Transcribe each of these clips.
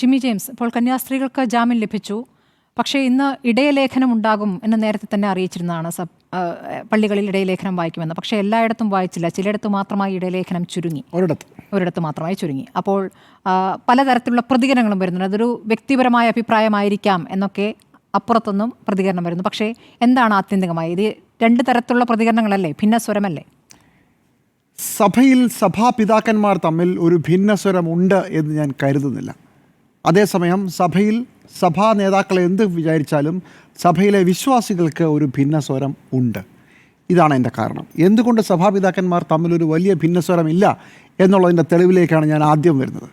Jimmy James ഇപ്പോൾ കന്യാസ്ത്രീകൾക്ക് ജാമ്യം ലഭിച്ചു. പക്ഷേ ഇന്ന് ഇടയലേഖനം ഉണ്ടാകും എന്ന് നേരത്തെ തന്നെ അറിയിച്ചിരുന്നതാണ് സബ് പള്ളികളിൽ ഇടയലേഖനം വായിക്കുമെന്ന്. പക്ഷേ എല്ലായിടത്തും വായിച്ചില്ല. ചിലയിടത്ത് മാത്രമായി ഇടയലേഖനം ചുരുങ്ങി. ഒരിടത്ത്. ഒരിടത്ത് മാത്രമായി ചുരുങ്ങി. അപ്പോൾ പലതരത്തിലുള്ള പ്രതികരണങ്ങളും വരുന്നുണ്ട്. അതൊരു വ്യക്തിപരമായ അഭിപ്രായമായിരിക്കാം എന്നൊക്കെ അപ്പുറത്തൊന്നും പ്രതികരണം വരുന്നു. പക്ഷേ എന്താണ് ആത്യന്തികമായി? ഇത് രണ്ട് തരത്തിലുള്ള പ്രതികരണങ്ങളല്ലേ? ഭിന്ന സ്വരമല്ലേ സഭയിൽ സഭാപിതാക്കന്മാർ തമ്മിൽ ഒരു ഭിന്നസ്വരമുണ്ട് എന്ന് ഞാൻ കരുതുന്നില്ല. അതേസമയം സഭയിൽ സഭാ നേതാക്കൾ എന്ത് വിചാരിച്ചാലും സഭയിലെ വിശ്വാസികൾക്ക് ഒരു ഭിന്ന സ്വരം ഉണ്ട്. ഇതാണ് എന്റെ കാരണം. എന്തുകൊണ്ട് സഭാപിതാക്കന്മാർ തമ്മിലൊരു വലിയ ഭിന്നസ്വരം ഇല്ല എന്നുള്ളതിന്റെ തെളിവിലേക്കാണ് ഞാൻ ആദ്യം വരുന്നത്.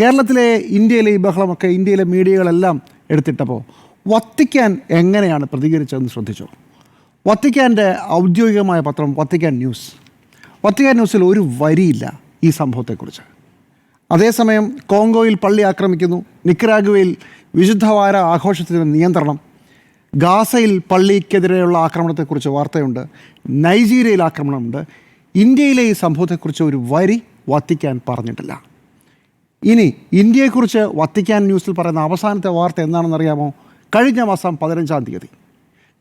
കേരളത്തിലെ ഇന്ത്യയിലെ ഈ ബഹളമൊക്കെ ഇന്ത്യയിലെ മീഡിയകളെല്ലാം എടുത്തിട്ടപ്പോൾ വത്തിക്കാൻ എങ്ങനെയാണ് പ്രതികരിച്ചതെന്ന് ശ്രദ്ധിച്ചു? വത്തിക്കാന്റെ ഔദ്യോഗികമായ പത്രം വത്തിക്കാൻ ന്യൂസ്. വത്തിക്കാൻ ന്യൂസിൽ ഒരു വരിയില്ല ഈ സംഭവത്തെക്കുറിച്ച്. അതേസമയം കോങ്കോയിൽ പള്ളി ആക്രമിക്കുന്നു. നിക്കരാഗുവയിൽ വിശുദ്ധവാര ആഘോഷത്തിന് നിയന്ത്രണം. ഗാസയിൽ പള്ളിക്കെതിരെയുള്ള ആക്രമണത്തെക്കുറിച്ച് വാർത്തയുണ്ട്. നൈജീരിയയിൽ ആക്രമണമുണ്ട്. ഇന്ത്യയിലെ ഈ സംഭവത്തെക്കുറിച്ച് ഒരു വരി വത്തിക്കാൻ പറഞ്ഞിട്ടില്ല. ഇനി ഇന്ത്യയെക്കുറിച്ച് വത്തിക്കാൻ ന്യൂസിൽ പറയുന്ന അവസാനത്തെ വാർത്ത എന്താണെന്നറിയാമോ? കഴിഞ്ഞ മാസം പതിനഞ്ചാം തീയതി.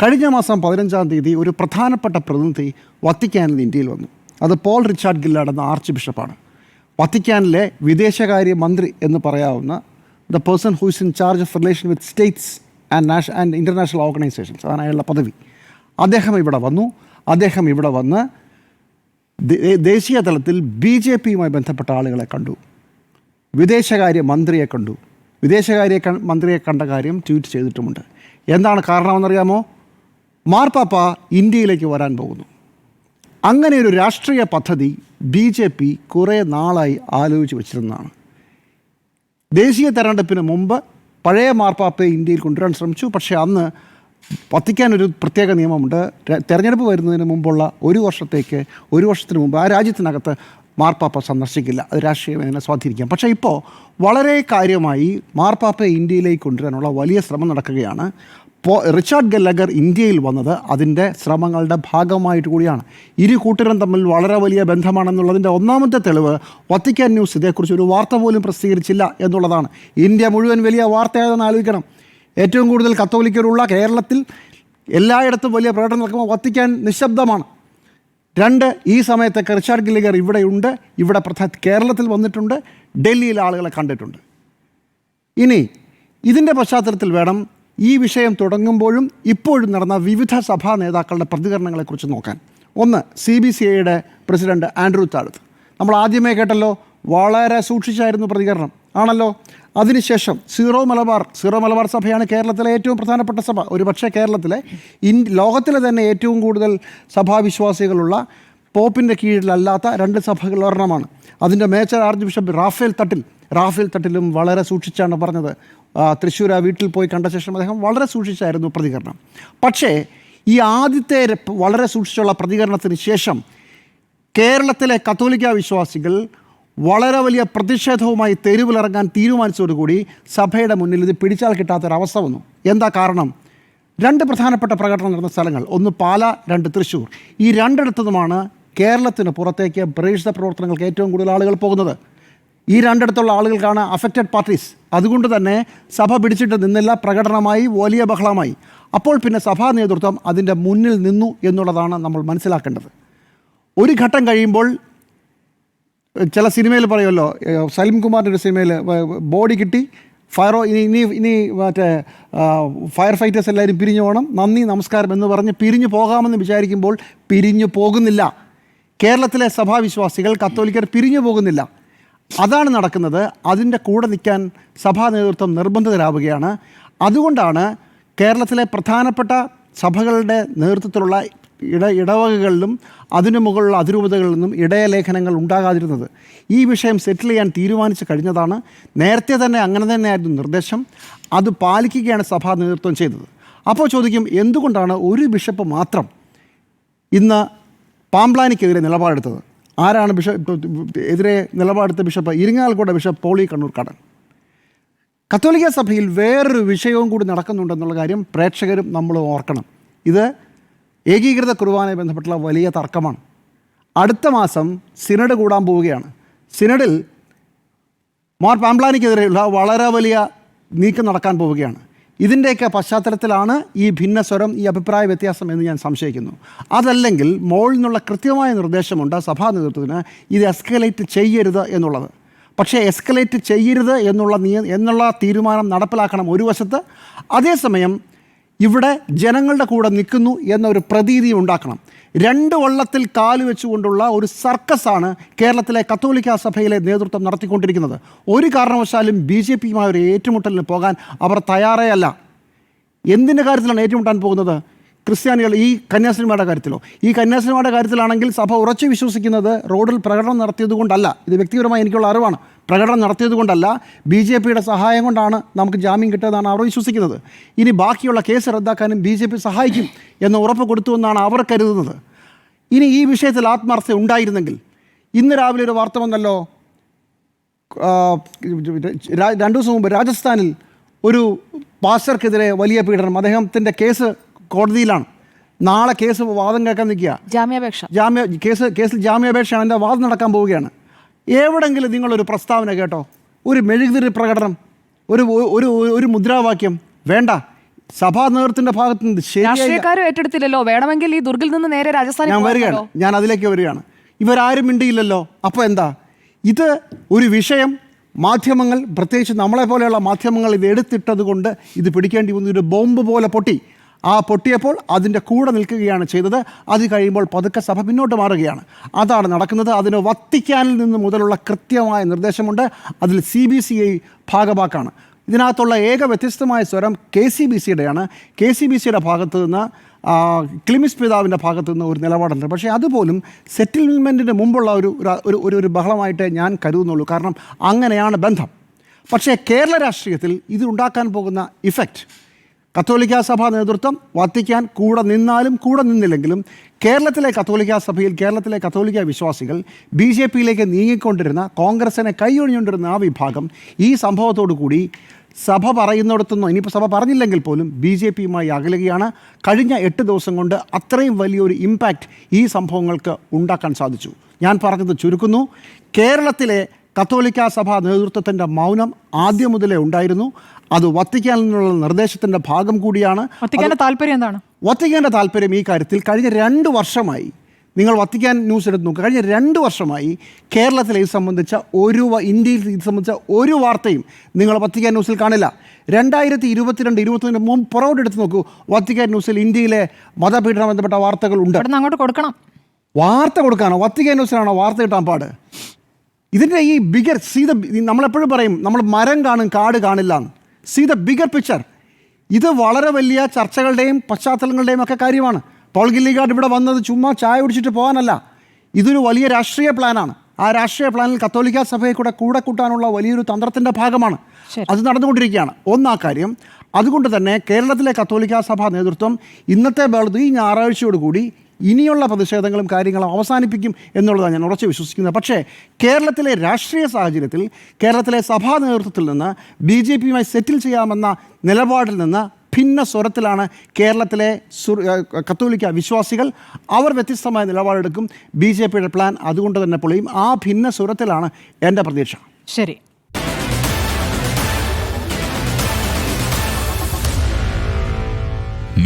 കഴിഞ്ഞ മാസം പതിനഞ്ചാം തീയതി ഒരു പ്രധാനപ്പെട്ട പ്രതിനിധി വത്തിക്കാനിൽ ഇന്ത്യയിൽ വന്നു. അത് പോൾ റിച്ചാർഡ് ഗില്ലാഡ് എന്ന ആർച്ച് ബിഷപ്പാണ്. വത്തിക്കാനിലെ വിദേശകാര്യ മന്ത്രി എന്ന് പറയാവുന്ന the person who is in charge of relation with states and national and international organisations അതാണ് അയാളുടെ പദവി. അദ്ദേഹം ഇവിടെ വന്നു. അദ്ദേഹം ഇവിടെ വന്ന് ദേശീയ തലത്തിൽ ബി ജെ പിയുമായി ബന്ധപ്പെട്ട ആളുകളെ കണ്ടു. വിദേശകാര്യ മന്ത്രിയെ കണ്ടു. വിദേശകാര്യ മന്ത്രിയെ കണ്ട കാര്യം ട്വീറ്റ് ചെയ്തിട്ടുമുണ്ട്. എന്താണ് കാരണമെന്നറിയാമോ? മാർപ്പാപ്പ ഇന്ത്യയിലേക്ക് വരാൻ പോകുന്നു. അങ്ങനെ ഒരു രാഷ്ട്രീയ പദ്ധതി ബി ജെ പി കുറേ നാളായി ആലോചിച്ച് വെച്ചിരുന്നതാണ്. ദേശീയ തെരഞ്ഞെടുപ്പിന് മുമ്പ് പഴയ മാർപ്പാപ്പയെ ഇന്ത്യയിൽ കൊണ്ടുവരാൻ ശ്രമിച്ചു. പക്ഷേ അന്ന് വത്തിക്കാൻ ഒരു പ്രത്യേക നിയമമുണ്ട്. തെരഞ്ഞെടുപ്പ് വരുന്നതിന് മുമ്പുള്ള ഒരു വർഷത്തേക്ക് ഒരു വർഷത്തിന് മുമ്പ് ആ രാജ്യത്തിനകത്ത് മാർപ്പാപ്പ സന്ദർശിക്കില്ല. അത് രാഷ്ട്രീയം അതിനെ സ്വാധീനിക്കാം. പക്ഷേ ഇപ്പോൾ വളരെ കാര്യമായി മാർപ്പാപ്പയെ ഇന്ത്യയിലേക്ക് കൊണ്ടുവരാനുള്ള വലിയ ശ്രമം നടക്കുകയാണ്. റിച്ചാർഡ് ഗല്ലഗർ ഇന്ത്യയിൽ വന്നത് അതിന്റെ ശ്രമങ്ങളുടെ ഭാഗമായിട്ട് കൂടിയാണ്. ഇരു കൂട്ടരും തമ്മിൽ വളരെ വലിയ ബന്ധമാണെന്നുള്ളതിന്റെ ഒന്നാമത്തെ തെളിവ് വത്തിക്കാൻ ന്യൂസ് ഇതേക്കുറിച്ച് ഒരു വാർത്ത പോലും പ്രസിദ്ധീകരിച്ചില്ല എന്നുള്ളതാണ്. ഇന്ത്യ മുഴുവൻ വലിയ വാർത്തയാണെന്ന് ആലോചിക്കണം. ഏറ്റവും കൂടുതൽ കത്തോലിക്കരുള്ള കേരളത്തിൽ എല്ലായിടത്തും വലിയ പ്രകടനം നടക്കുമ്പോൾ വത്തിക്കാൻ നിശബ്ദമാണ്. രണ്ട് ഈ സമയത്തൊക്കെ റിച്ചാർഡ് ഗില്ലിഗർ ഇവിടെയുണ്ട്. ഇവിടെ പ്രധാ കേരളത്തിൽ വന്നിട്ടുണ്ട്. ഡൽഹിയിൽ ആളുകളെ കണ്ടിട്ടുണ്ട്. ഇനി ഇതിന്റെ പശ്ചാത്തലത്തിൽ വേണം ഈ വിഷയം തുടങ്ങുമ്പോഴും ഇപ്പോഴും നടന്ന വിവിധ സഭാ നേതാക്കളുടെ പ്രതികരണങ്ങളെക്കുറിച്ച് നോക്കാൻ. ഒന്ന് സി ബി സി ഐയുടെ പ്രസിഡന്റ് ആൻഡ്രൂ താഴത്ത്. നമ്മൾ ആദ്യമേ കേട്ടല്ലോ വളരെ സൂക്ഷിച്ചായിരുന്നു പ്രതികരണം. ആണല്ലോ? അതിനുശേഷം സീറോ മലബാർ സീറോ മലബാർ സഭയാണ് കേരളത്തിലെ ഏറ്റവും പ്രധാനപ്പെട്ട സഭ. ഒരു പക്ഷേ കേരളത്തിലെ ഇൻ ലോകത്തിലെ തന്നെ ഏറ്റവും കൂടുതൽ സഭാവിശ്വാസികളുള്ള പോപ്പിന്റെ കീഴിലല്ലാത്ത രണ്ട് സഭകൾ ഒരെണ്ണമാണ്. അതിന്റെ major archbishop Rafale Thattil Rafale തട്ടിലും വളരെ സൂക്ഷിച്ചാണ് പറഞ്ഞത്. തൃശ്ശൂർ ആ വീട്ടിൽ പോയി കണ്ട ശേഷം അദ്ദേഹം വളരെ സൂക്ഷിച്ചായിരുന്നു പ്രതികരണം. പക്ഷേ ഈ ആദ്യത്തെ വളരെ സൂക്ഷിച്ചുള്ള പ്രതികരണത്തിന് ശേഷം കേരളത്തിലെ കത്തോലിക്ക വിശ്വാസികൾ വളരെ വലിയ പ്രതിഷേധവുമായി തെരുവിലിറങ്ങാൻ തീരുമാനിച്ചതോടുകൂടി സഭയുടെ മുന്നിൽ ഇത് പിടിച്ചാൽ കിട്ടാത്തൊരവസ്ഥ വന്നു. എന്താ കാരണം? രണ്ട് പ്രധാനപ്പെട്ട പ്രകടനം നടന്ന സ്ഥലങ്ങൾ. ഒന്ന് പാല രണ്ട് തൃശ്ശൂർ. ഈ രണ്ടിടത്തുനിന്നുമാണ് കേരളത്തിന് പുറത്തേക്ക് പ്രേക്ഷിത പ്രവർത്തനങ്ങൾക്ക് ഏറ്റവും കൂടുതൽ ആളുകൾ പോകുന്നത്. ഈ രണ്ടിടത്തുള്ള ആളുകൾക്കാണ് അഫക്റ്റഡ് പാർട്ടീസ് അതുകൊണ്ട് തന്നെ സഭ പിടിച്ചിട്ട് നിന്നില്ല പ്രകടനമായി വലിയ ബഹളമായി. അപ്പോൾ പിന്നെ സഭാ നേതൃത്വം അതിന്റെ മുന്നിൽ നിന്നു എന്നുള്ളതാണ് നമ്മൾ മനസ്സിലാക്കേണ്ടത്. ഒരു ഘട്ടം കഴിയുമ്പോൾ ചില സിനിമയിൽ പറയുമല്ലോ സലിം കുമാറിന്റെ ഒരു സിനിമയിൽ ബോഡി കിട്ടി ഫയറോ ഇനി ഇനി ഇനി മറ്റേ ഫയർ ഫൈറ്റേഴ്സ് എല്ലാവരും പിരിഞ്ഞു പോകണം നന്ദി നമസ്കാരം എന്ന് പറഞ്ഞ് പിരിഞ്ഞു പോകാമെന്ന് വിചാരിക്കുമ്പോൾ പിരിഞ്ഞു പോകുന്നില്ല. കേരളത്തിലെ സഭാവിശ്വാസികൾ കത്തോലിക്കർ പിരിഞ്ഞു പോകുന്നില്ല. അതാണ് നടക്കുന്നത്. അതിന്റെ കൂടെ നിൽക്കാൻ സഭാ നേതൃത്വം നിർബന്ധിതരാവുകയാണ്. അതുകൊണ്ടാണ് കേരളത്തിലെ പ്രധാനപ്പെട്ട സഭകളുടെ നേതൃത്വത്തിലുള്ള ഇട ഇടവകകളിലും അതിനു മുകളിലുള്ള അതിരൂപതകളിൽ നിന്നും ഇടയലേഖനങ്ങൾ ഉണ്ടാകാതിരുന്നത്. ഈ വിഷയം സെറ്റിൽ ചെയ്യാൻ തീരുമാനിച്ചു കഴിഞ്ഞതാണ്. നേരത്തെ തന്നെ അങ്ങനെ തന്നെയായിരുന്നു നിർദ്ദേശം. അത് പാലിക്കുകയാണ് സഭാ നേതൃത്വം ചെയ്തത്. അപ്പോൾ ചോദിക്കും എന്തുകൊണ്ടാണ് ഒരു ബിഷപ്പ് മാത്രം ഇന്ന് പാംപ്ലാനിക്കെതിരെ നിലപാടെടുത്തത്? ആരാണ് ബിഷപ്പ് എതിരെ നിലപാടെടുത്ത bishop Irinjalakuda bishop Pauly Kannookadan കത്തോലിക്ക സഭയിൽ വേറൊരു വിഷയവും കൂടി നടക്കുന്നുണ്ടെന്നുള്ള കാര്യം പ്രേക്ഷകരും നമ്മൾ ഓർക്കണം. ഇത് ഏകീകൃത കുർബാനയെ ബന്ധപ്പെട്ടുള്ള വലിയ തർക്കമാണ്. അടുത്ത മാസം സിനഡ് കൂടാൻ പോവുകയാണ്. സിനഡിൽ മോർ പാംപ്ലാനിക്കെതിരെയുള്ള വളരെ വലിയ നീക്കം നടക്കാൻ പോവുകയാണ്. ഇതിന്റെയൊക്കെ പശ്ചാത്തലത്തിലാണ് ഈ ഭിന്നസ്വരം ഈ അഭിപ്രായ വ്യത്യാസം എന്ന് ഞാൻ സംശയിക്കുന്നു. അതല്ലെങ്കിൽ മോളിൽ നിന്നുള്ള കൃത്യമായ നിർദ്ദേശമുണ്ട് സഭാ നേതൃത്വത്തിന് ഇത് എസ്കലേറ്റ് ചെയ്യരുത് എന്നുള്ളത്. പക്ഷേ എസ്കലേറ്റ് ചെയ്യരുത് എന്നുള്ള നിയ എന്നുള്ള തീരുമാനം നടപ്പിലാക്കണം ഒരു വശത്ത്. അതേസമയം ഇവിടെ ജനങ്ങളുടെ കൂടെ നിൽക്കുന്നു എന്നൊരു പ്രതീതി ഉണ്ടാക്കണം. രണ്ട് വള്ളത്തിൽ കാൽ വെച്ചുകൊണ്ടുള്ള ഒരു സർക്കസാണ് കേരളത്തിലെ കത്തോലിക്ക സഭയിലെ നേതൃത്വം നടത്തിക്കൊണ്ടിരിക്കുന്നത്. ഒരു കാരണവശാലും ബി ജെ പിയുമായ ഒരു ഏറ്റുമുട്ടലിന് പോകാൻ അവർ തയ്യാറേ അല്ല എന്തിന്റെ കാര്യത്തിലാണ് ഏറ്റുമുട്ടാൻ പോകുന്നത്? ക്രിസ്ത്യാനികൾ ഈ കന്യാസ്ത്രീമാരുടെ കാര്യത്തിലോ? ഈ കന്യാസ്ത്രീമാരുടെ കാര്യത്തിലാണെങ്കിൽ സഭ ഉറച്ചു വിശ്വസിക്കുന്നത് റോഡിൽ പ്രകടനം നടത്തിയത് കൊണ്ടല്ല. ഇത് വ്യക്തിപരമായി എനിക്കുള്ള അറിവാണ്. പ്രകടനം നടത്തിയത് കൊണ്ടല്ല. ബി ജെ പിയുടെ സഹായം കൊണ്ടാണ് നമുക്ക് ജാമ്യം കിട്ടിയതാണ് അവർ വിശ്വസിക്കുന്നത്. ഇനി ബാക്കിയുള്ള കേസ് റദ്ദാക്കാനും ബി ജെ പി സഹായിക്കും എന്ന് ഉറപ്പ് കൊടുത്തുവെന്നാണ് അവർ കരുതുന്നത്. ഇനി ഈ വിഷയത്തിൽ ആത്മാർത്ഥത ഉണ്ടായിരുന്നെങ്കിൽ ഇന്ന് രാവിലെ ഒരു വാർത്ത വന്നല്ലോ. രണ്ടു ദിവസം മുമ്പ് രാജസ്ഥാനിൽ ഒരു പാസ്റ്റർക്കെതിരെ വലിയ പീഡനം. അദ്ദേഹത്തിന്റെ കേസ് കോടതിയിലാണ്. നാളെ കേസ് വാദം കേൾക്കാൻ നിൽക്കുക. ജാമ്യാപേക്ഷ. ജാമ്യ കേസ് കേസിൽ ജാമ്യാപേക്ഷയാണ്. എന്റെ വാദം നടക്കാൻ പോവുകയാണ്. എവിടെങ്കിലും നിങ്ങളൊരു പ്രസ്താവന കേട്ടോ. ഒരു മെഴുകുതിരി പ്രകടനം. ഒരു ഒരു ഒരു മുദ്രാവാക്യം. വേണ്ട. സഭാ നേതൃത്വത്തിന്റെ ഭാഗത്ത് നിന്ന് രാഷ്ട്രീയക്കാരും ഏറ്റെടുത്തില്ലല്ലോ. വേണമെങ്കിൽ ഈ ദുർഗിൽ നിന്ന് നേരെ രാജസ്ഥാനിൽ ഞാൻ വരികയാണ്. ഞാൻ അതിലേക്ക് വരികയാണ്. ഇവരാരും മിണ്ടിയില്ലല്ലോ. അപ്പോൾ എന്താ? ഇത് ഒരു വിഷയം. മാധ്യമങ്ങൾ പ്രത്യേകിച്ച് നമ്മളെ പോലെയുള്ള മാധ്യമങ്ങൾ ഇത് എടുത്തിട്ടത് കൊണ്ട് ഇത് പിടിക്കേണ്ടി വന്നു. ഒരു ബോംബ് പോലെ പൊട്ടി. ആ പൊട്ടിയപ്പോൾ അതിന്റെ കൂടെ നിൽക്കുകയാണ് ചെയ്തത്. അത് കഴിയുമ്പോൾ പതുക്കെ സഭ പിന്നോട്ട് മാറുകയാണ്. അതാണ് നടക്കുന്നത്. അതിന് വത്തിക്കാനിൽ നിന്ന് മുതലുള്ള കൃത്യമായ നിർദ്ദേശമുണ്ട്. അതിൽ സി ബി സി ഐ ഭാഗമാക്കാണ് ഇതിനകത്തുള്ള ഏക വ്യത്യസ്തമായ സ്വരം കെ സി ബി സിയുടെയാണ് കെ സി ബി സിയുടെ ഭാഗത്ത് നിന്ന് ക്ലിമിസ് പിതാവിന്റെ ഭാഗത്തു നിന്ന് ഒരു നിലപാടുണ്ട്. പക്ഷേ അതുപോലും സെറ്റിൽമെന്റിന് മുമ്പുള്ള ഒരു ഒരു- ഒരു ബഹളമായിട്ട് ഞാൻ കരുതുന്നുള്ളൂ. കാരണം അങ്ങനെയാണ് ബന്ധം. പക്ഷേ കേരള രാഷ്ട്രീയത്തിൽ ഇത് ഉണ്ടാക്കാൻ പോകുന്ന ഇഫക്റ്റ് കത്തോലിക്ക സഭാ നേതൃത്വം വത്തിക്കാൻ കൂടെ നിന്നാലും കൂടെ നിന്നില്ലെങ്കിലും കേരളത്തിലെ കത്തോലിക്ക സഭയിൽ കേരളത്തിലെ കത്തോലിക്ക വിശ്വാസികൾ ബി ജെ പിയിലേക്ക് നീങ്ങിക്കൊണ്ടിരുന്ന കോൺഗ്രസിനെ കൈയൊഴിഞ്ഞുകൊണ്ടിരുന്ന ആ വിഭാഗം ഈ സംഭവത്തോടു കൂടി സഭ പറയുന്നിടത്തുനിന്ന് ഇനിയിപ്പോൾ സഭ പറഞ്ഞില്ലെങ്കിൽ പോലും ബി ജെ പിയുമായി അകലുകയാണ്. കഴിഞ്ഞ എട്ട് ദിവസം കൊണ്ട് അത്രയും വലിയൊരു ഇമ്പാക്റ്റ് ഈ സംഭവങ്ങൾക്ക് ഉണ്ടാക്കാൻ സാധിച്ചു. ഞാൻ പറഞ്ഞത് ചുരുക്കുന്നു. കേരളത്തിലെ കത്തോലിക്ക സഭ നേതൃത്വത്തിന്റെ മൗനം ആദ്യം മുതലേ ഉണ്ടായിരുന്നു. അത് വത്തിക്കാൻ നിന്നുള്ള നിർദ്ദേശത്തിന്റെ ഭാഗം കൂടിയാണ്. താല്പര്യം എന്താണ്? വത്തിക്കാന്റെ താല്പര്യം ഈ കാര്യത്തിൽ കഴിഞ്ഞ രണ്ട് വർഷമായി നിങ്ങൾ വത്തിക്കാൻ ന്യൂസ് എടുത്ത് നോക്കുക കഴിഞ്ഞ രണ്ട് വർഷമായി കേരളത്തിൽ ഇത് സംബന്ധിച്ച ഒരു ഇന്ത്യയിൽ ഇത് സംബന്ധിച്ച ഒരു വാർത്തയും നിങ്ങൾ വത്തിക്കാൻ ന്യൂസിൽ കാണില്ല. രണ്ടായിരത്തി ഇരുപത്തിരണ്ട് ഇരുപത്തിരണ്ട് മുമ്പ് പുറകോട്ടെടുത്ത് നോക്കൂ വത്തിക്കാൻ ന്യൂസിൽ ഇന്ത്യയിലെ മതപീഡനം ബന്ധപ്പെട്ട വാർത്തകൾ ഉണ്ട്. അങ്ങോട്ട് കൊടുക്കണം. വാർത്ത കൊടുക്കാനോ വത്തിക്കാൻ ന്യൂസിലാണോ വാർത്ത കിട്ടാൻ പാട്? ഇതിന്റെ ഈ ബിഗർ സീ ദ നമ്മളെപ്പോഴും പറയും നമ്മൾ മരം കാണും കാട് കാണില്ല സീ ദ ബിഗർ പിക്ചർ ഇത് വളരെ വലിയ ചർച്ചകളുടെയും പശ്ചാത്തലങ്ങളുടെയും ഒക്കെ കാര്യമാണ്. പോൾ ഗില്ലിഗാർഡ് ഇവിടെ വന്നത് ചുമ്മാ ചായ കുടിച്ചിട്ട് പോകാനല്ല. ഇതൊരു വലിയ രാഷ്ട്രീയ പ്ലാനാണ്. ആ രാഷ്ട്രീയ പ്ലാനിൽ കത്തോലിക്ക സഭയെ കൂടെ കൂടെ കൂട്ടാനുള്ള വലിയൊരു തന്ത്രത്തിന്റെ ഭാഗമാണ്. അത് നടന്നുകൊണ്ടിരിക്കുകയാണ്. ഒന്നാ കാര്യം അതുകൊണ്ട് തന്നെ കേരളത്തിലെ കത്തോലിക്ക സഭാ നേതൃത്വം ഇന്നത്തെ ബേളത്ത് ഈ ഞായറാഴ്ചയോടുകൂടി ഇനിയുള്ള പ്രതിഷേധങ്ങളും കാര്യങ്ങളും അവസാനിപ്പിക്കും എന്നുള്ളതാണ് ഞാൻ ഉറച്ചു വിശ്വസിക്കുന്നത്. പക്ഷേ കേരളത്തിലെ രാഷ്ട്രീയ സാഹചര്യത്തിൽ കേരളത്തിലെ സഭാ നേതൃത്വത്തിൽ നിന്ന് ബി ജെ പിയുമായി സെറ്റിൽ ചെയ്യാമെന്ന നിലപാടിൽ നിന്ന് ഭിന്ന സ്വരത്തിലാണ് കേരളത്തിലെ കത്തോലിക്ക വിശ്വാസികൾ അവർ വ്യത്യസ്തമായ നിലപാടെടുക്കും. ബി ജെ പിയുടെ പ്ലാൻ അതുകൊണ്ട് തന്നെ പൊളിയും. ആ ഭിന്ന സ്വരത്തിലാണ് എന്റെ പ്രതീക്ഷ. ശരി.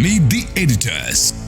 Meet the editors.